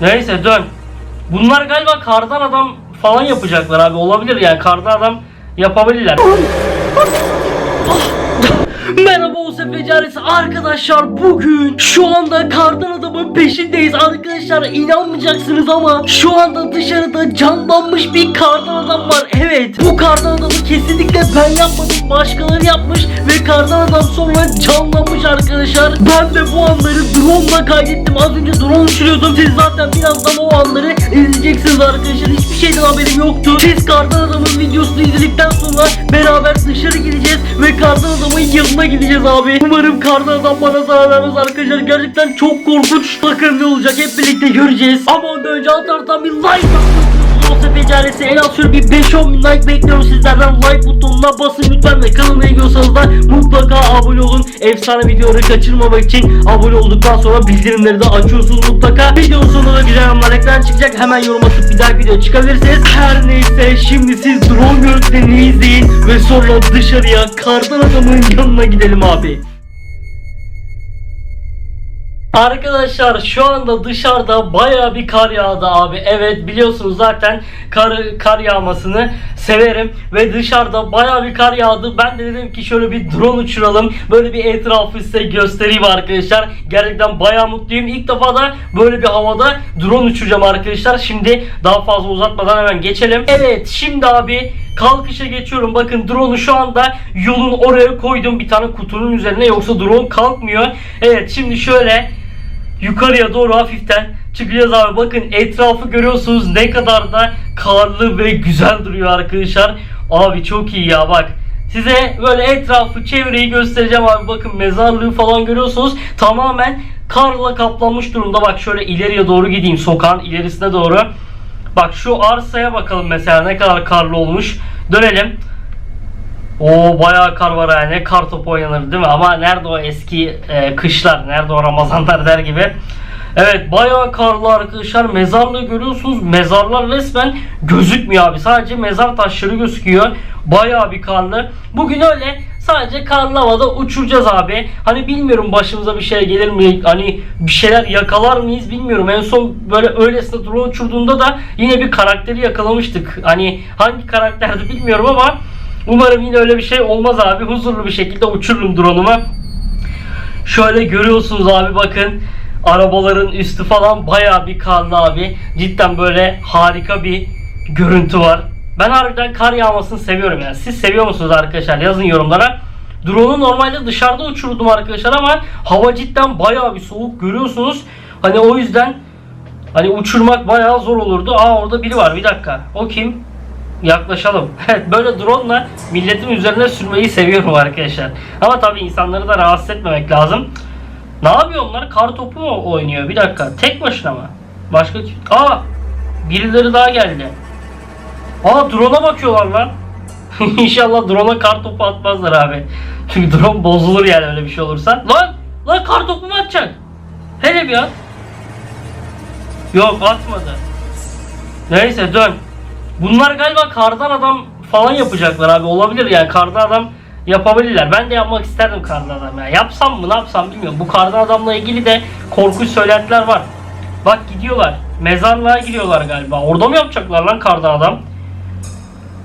Neyse dön. Bunlar galiba kardan adam falan yapacaklar abi. Olabilir yani kardan adam yapabilirler. Merhaba Ose Becerisi arkadaşlar bugün şu anda kardan adamın peşindeyiz arkadaşlar inanmayacaksınız ama şu anda dışarıda canlanmış bir kardan adam var evet kesinlikle ben yapmadım. Başkaları yapmış ve kardan adam sonra canlanmış arkadaşlar. Ben de bu anları drone ile kaydettim. Az önce drone uçuruyordum. Siz zaten birazdan o anları izleyeceksiniz arkadaşlar. Hiçbir şeyden haberim yoktu. Siz kardan adamın videosunu izledikten sonra beraber dışarı gideceğiz ve kardan adamın yanına gideceğiz abi. Umarım kardan adam bana zarar vermez arkadaşlar. Gerçekten çok korkunç. Bakın ne olacak? Hep birlikte göreceğiz. Ama önce alt taraftan bir like atın. Yoksa becerisi en az şöyle bir 5-10 bin like bekliyorum sizlerden. Like butonuna basın lütfen ve kanalıma ilgiliyorsanız da mutlaka abone olun. Efsane videoları kaçırmamak için abone olduktan sonra bildirimleri de açıyorsunuz mutlaka. Videonun sonunda da güzel anlar ekran çıkacak. Hemen yorum atıp bir dahaki video çıkabilirsiniz. Her neyse şimdi siz drone görüntülerini izleyin ve sonra dışarıya kardan adamın yanına gidelim abi Arkadaşlar şu anda dışarıda baya bir kar yağdı abi. Evet biliyorsunuz zaten kar, kar yağmasını severim. Ve dışarıda baya bir kar yağdı. Ben de dedim ki şöyle bir drone uçuralım. Böyle bir etrafı size göstereyim arkadaşlar. Gerçekten baya mutluyum. İlk defa da böyle bir havada drone uçuracağım arkadaşlar. Şimdi daha fazla uzatmadan hemen geçelim. Evet şimdi abi kalkışa geçiyorum. Bakın drone'u şu anda yolun oraya koydum bir tane kutunun üzerine yoksa drone kalkmıyor. Evet şimdi şöyle yukarıya doğru hafiften çıkacağız abi. Bakın etrafı görüyorsunuz ne kadar da karlı ve güzel duruyor arkadaşlar. Abi çok iyi ya bak. Size böyle etrafı çevreyi göstereceğim abi. Bakın mezarlığı falan görüyorsunuz. Tamamen karla kaplanmış durumda. Bak şöyle ileriye doğru gideyim. Sokağın ilerisine doğru. Bak şu arsaya bakalım mesela ne kadar karlı olmuş. Dönelim. O bayağı kar var yani. Kar topu oynanır değil mi? Ama nerede o eski e, kışlar? Nerede o Ramazanlar der gibi. Evet bayağı karlı arkadaşlar. Mezarlığı görüyorsunuz. Mezarlar resmen gözükmüyor abi. Sadece mezar taşları gözüküyor. Bayağı bir karlı. Bugün öyle sadece karlı havada uçuracağız abi. Hani bilmiyorum başımıza bir şey gelir mi? Hani bir şeyler yakalar mıyız bilmiyorum. En son böyle öylesine drone uçurduğunda da yine bir karakteri yakalamıştık. Hani hangi karakterdi bilmiyorum ama Umarım yine öyle bir şey olmaz abi. Huzurlu bir şekilde uçururum drone'umu. Şöyle görüyorsunuz abi bakın. Arabaların üstü falan bayağı bir karlı abi. Cidden böyle harika bir görüntü var. Ben harbiden kar yağmasını seviyorum yani. Siz seviyor musunuz arkadaşlar? Yazın yorumlara. Drone'u normalde dışarıda uçurdum arkadaşlar ama hava cidden bayağı bir soğuk görüyorsunuz. Hani o yüzden hani uçurmak bayağı zor olurdu. Aa orada biri var bir dakika. O kim? Yaklaşalım. Evet böyle drone ile milletin üzerine sürmeyi seviyorum arkadaşlar. Ama tabii insanları da rahatsız etmemek lazım. Ne yapıyor onlar? Kar topu mu oynuyor? Bir dakika. Tek başına mı? Başka kim? Aa! Birileri daha geldi. Aa drone'a bakıyorlar lan. İnşallah drone'a kar topu atmazlar abi. Çünkü drone bozulur yani öyle bir şey olursa. Lan! Lan kar topu mu atacak? Hele bir at. Yok atmadı. Neyse dön. Bunlar galiba kardan adam falan yapacaklar abi. Olabilir yani kardan adam yapabilirler. Ben de yapmak isterdim kardan adam ya. Yapsam mı ne yapsam bilmiyorum. Bu kardan adamla ilgili de korkunç söylentiler var. Bak gidiyorlar. Mezarlığa gidiyorlar galiba. Orada mı yapacaklar lan kardan adam?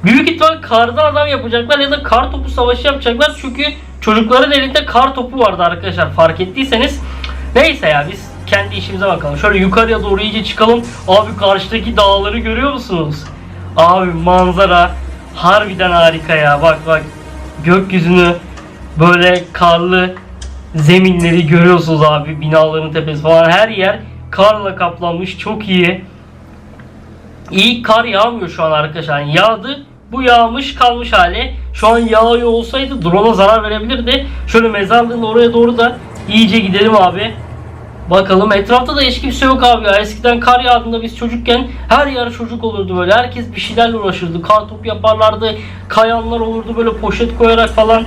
Büyük ihtimal kardan adam yapacaklar ya da kar topu savaşı yapacaklar. Çünkü çocukların elinde kar topu vardı arkadaşlar. Fark ettiyseniz. Neyse ya biz kendi işimize bakalım. Şöyle yukarıya doğru iyice çıkalım. Abi karşıdaki dağları görüyor musunuz? Abi manzara harbiden harika ya. Bak bak gökyüzünü böyle karlı zeminleri görüyorsunuz abi. Binaların tepesi falan her yer karla kaplanmış. Çok iyi. İyi kar yağmıyor şu an arkadaşlar. Yani yağdı. Bu yağmış kalmış hali. Şu an yağıyor olsaydı drone'a zarar verebilirdi. Şöyle mezarlığın oraya doğru da iyice gidelim abi. Bakalım etrafta da hiç kimse yok abi ya. Eskiden kar yağdığında biz çocukken her yer çocuk olurdu böyle. Herkes bir şeylerle uğraşırdı. Kar top yaparlardı. Kayanlar olurdu böyle poşet koyarak falan.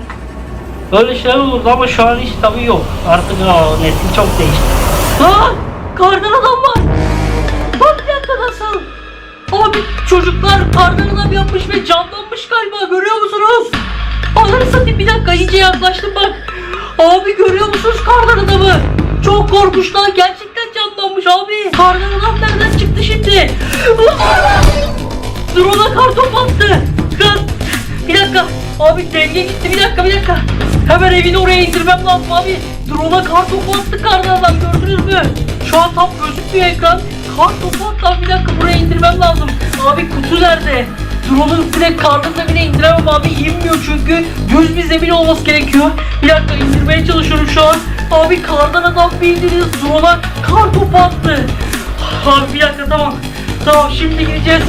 Böyle şeyler olurdu ama şu an hiç tabii yok. Artık o nesil çok değişti. Ha! Kardan adam var. Bak bir dakika nasıl? Abi çocuklar kardan adam yapmış ve canlanmış galiba görüyor musunuz? Ananı satayım bir dakika iyice yaklaştım bak. Abi görüyor musunuz kardan adamı? Çok korkuşlar gerçekten canlanmış abi. Kargalar nereden çıktı şimdi? Drone'a kar top attı. Kız. Bir dakika. Abi denge gitti bir dakika bir dakika. Hemen evini oraya indirmem lazım abi. Drone'a kar topu attı kargalardan gördünüz mü? Şu an tam gözükmüyor ekran. Kar topu attı bir dakika buraya indirmem lazım. Abi kutu nerede? Drone'un direkt kardan zemine indiremem abi inmiyor çünkü düz bir zemin olması gerekiyor. Bir dakika indirmeye çalışıyorum şu an. Abi kardan adam bildiğiniz drone'a kar topu attı. Abi bir dakika tamam. Tamam şimdi gideceğiz.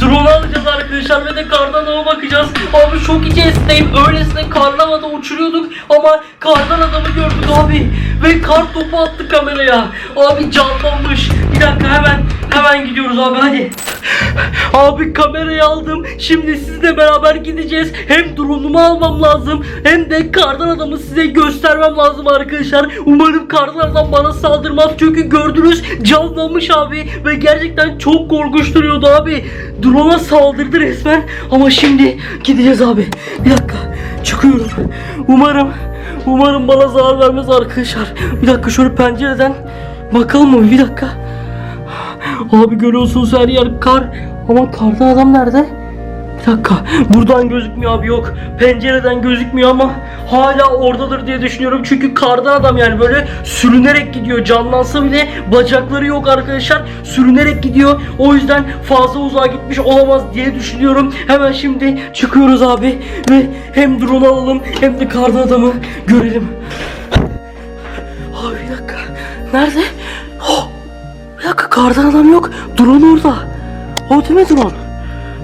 Drone alacağız arkadaşlar ve de kardan adama bakacağız. Abi çok içerisindeyim. Öylesine kardan adamı uçuruyorduk ama kardan adamı gördük abi. Ve kar topu attı kameraya. Abi canlanmış. Bir dakika hemen hemen gidiyoruz abi hadi. Abi kamerayı aldım. Şimdi sizle beraber gideceğiz. Hem drone'umu almam lazım hem de kardan adamı size göstermem lazım arkadaşlar. Umarım kardan adam bana saldırmaz. Çünkü gördünüz canlanmış abi ve gerçekten çok korkunç duruyordu abi. Drone'a saldırdı resmen. Ama şimdi gideceğiz abi. Bir dakika çıkıyorum. Umarım umarım bana zarar vermez arkadaşlar. Bir dakika şöyle pencereden bakalım mı? Bir dakika. Abi görüyorsunuz her yer kar. Ama kardan adam nerede? Bir dakika. Buradan gözükmüyor abi yok. Pencereden gözükmüyor ama hala oradadır diye düşünüyorum. Çünkü kardan adam yani böyle sürünerek gidiyor. Canlansa bile bacakları yok arkadaşlar. Sürünerek gidiyor. O yüzden fazla uzağa gitmiş olamaz diye düşünüyorum. Hemen şimdi çıkıyoruz abi. Ve hem drone alalım hem de kardan adamı görelim. Abi bir dakika. Nerede? Kardan adam yok. Drone orada. O değil mi drone?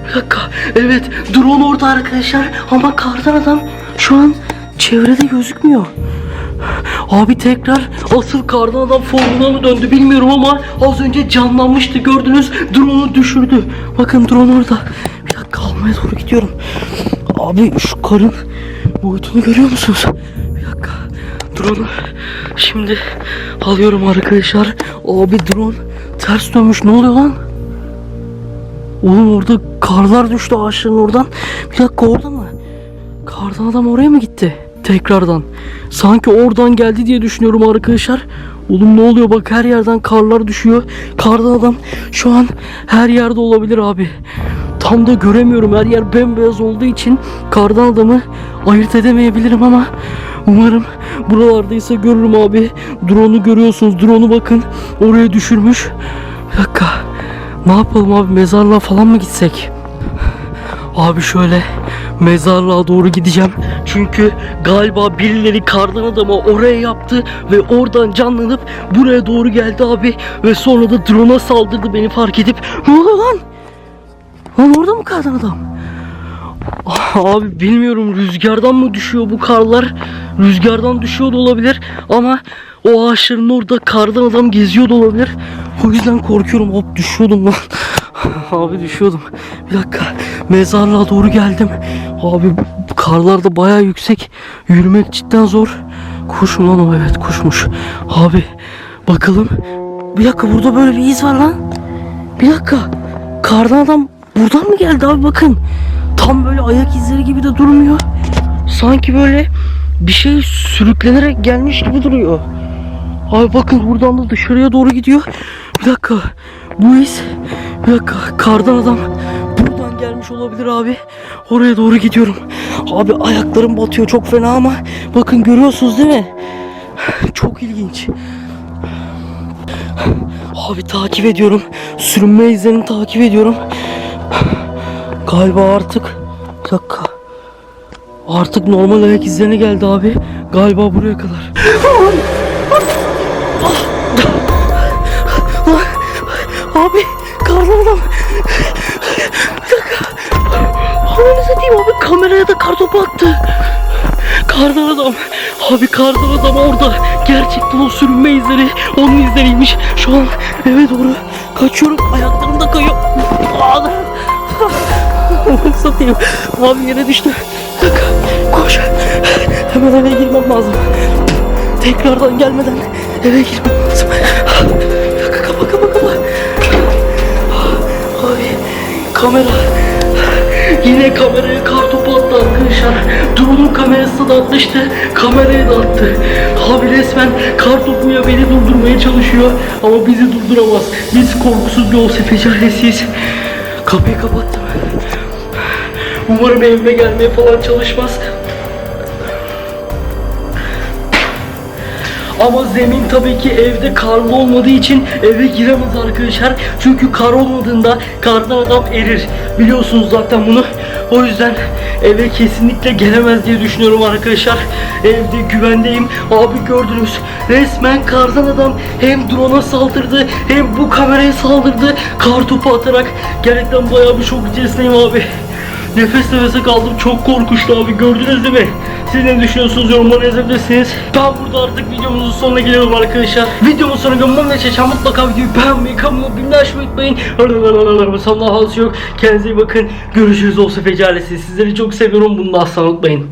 Bir dakika. Evet drone orada arkadaşlar. Ama kardan adam şu an çevrede gözükmüyor. Abi tekrar asıl kardan adam formuna mı döndü bilmiyorum ama az önce canlanmıştı gördünüz drone'u düşürdü. Bakın drone orada. Bir dakika almaya doğru gidiyorum. Abi şu karın boyutunu görüyor musunuz? Bir dakika. Drone'u şimdi alıyorum arkadaşlar. Abi drone ters dönmüş ne oluyor lan? Oğlum orada karlar düştü ağaçların oradan. Bir dakika orada mı? Kardan adam oraya mı gitti? Tekrardan. Sanki oradan geldi diye düşünüyorum arkadaşlar. Oğlum ne oluyor bak her yerden karlar düşüyor. Kardan adam şu an her yerde olabilir abi. Tam da göremiyorum her yer bembeyaz olduğu için kardan adamı ayırt edemeyebilirim ama umarım buralardaysa görürüm abi. Drone'u görüyorsunuz. Drone'u bakın oraya düşürmüş. Bir dakika. Ne yapalım abi mezarlığa falan mı gitsek? Abi şöyle mezarlığa doğru gideceğim. Çünkü galiba birileri kardan adamı oraya yaptı ve oradan canlanıp buraya doğru geldi abi. Ve sonra da drone'a saldırdı beni fark edip. Ne oluyor lan? Lan orada mı kardan adam? Ah, Abi bilmiyorum rüzgardan mı düşüyor bu karlar? Rüzgardan düşüyor da olabilir ama o ağaçların orada kardan adam geziyor da olabilir. O yüzden korkuyorum. Hop düşüyordum lan. Abi düşüyordum. Bir dakika. Mezarlığa doğru geldim. Abi karlar da bayağı yüksek. Yürümek cidden zor. Kuş lan o? Evet kuşmuş. Abi bakalım. Bir dakika burada böyle bir iz var lan. Bir dakika. Kardan adam buradan mı geldi abi bakın. Tam böyle ayak izleri gibi de durmuyor. Sanki böyle bir şey sürüklenerek gelmiş gibi duruyor. Abi bakın buradan da dışarıya doğru gidiyor. Bir dakika. Bu iz. Bir dakika. Kardan adam buradan gelmiş olabilir abi. Oraya doğru gidiyorum. Abi ayaklarım batıyor çok fena ama bakın görüyorsunuz değil mi? Çok ilginç. Abi takip ediyorum. Sürünme izlerini takip ediyorum. Galiba artık bir dakika. Artık normal ayak izlerine geldi abi. Galiba buraya kadar. Abi kardan adam. Bir dakika. Ananı abi kameraya da kartopu attı. Kardan adam. Abi kardan adam orada. Gerçekten o sürünme izleri onun izleriymiş. Şu an eve doğru kaçıyorum. Ayaklarım Satayım. Abi yere düştü. Koş. Hemen eve girmem lazım. Tekrardan gelmeden eve girmem lazım. Kapa kapa kapa. Abi kamera. Yine kameraya kartopu attı arkadaşlar. Drone'un kamerası da atmıştı. Kameraya da attı. Abi resmen kartopuyla beni durdurmaya çalışıyor. Ama bizi durduramaz. Biz korkusuz bir yol sepeci ailesiyiz. Kapıyı kapattım. Umarım evime gelmeye falan çalışmaz. Ama zemin tabii ki evde karlı olmadığı için eve giremez arkadaşlar. Çünkü kar olmadığında kardan adam erir. Biliyorsunuz zaten bunu. O yüzden eve kesinlikle gelemez diye düşünüyorum arkadaşlar. Evde güvendeyim. Abi gördünüz. Resmen kardan adam hem drone'a saldırdı hem bu kameraya saldırdı. Kar topu atarak gerçekten bayağı bir şok içerisindeyim abi. Nefes nefese kaldım. Çok korkunçtu abi. Gördünüz değil mi? Siz ne düşünüyorsunuz? Yorumlara yazabilirsiniz. Ben burada artık videomuzun sonuna geliyorum arkadaşlar. Videomun sonuna gömmem ne çeşen mutlaka videoyu beğenmeyi, kanalıma bilmeyi açmayı unutmayın. Fazla yok. Kendinize iyi bakın. Görüşürüz olsa fecalesi. Sizleri çok seviyorum. Bunu da asla unutmayın.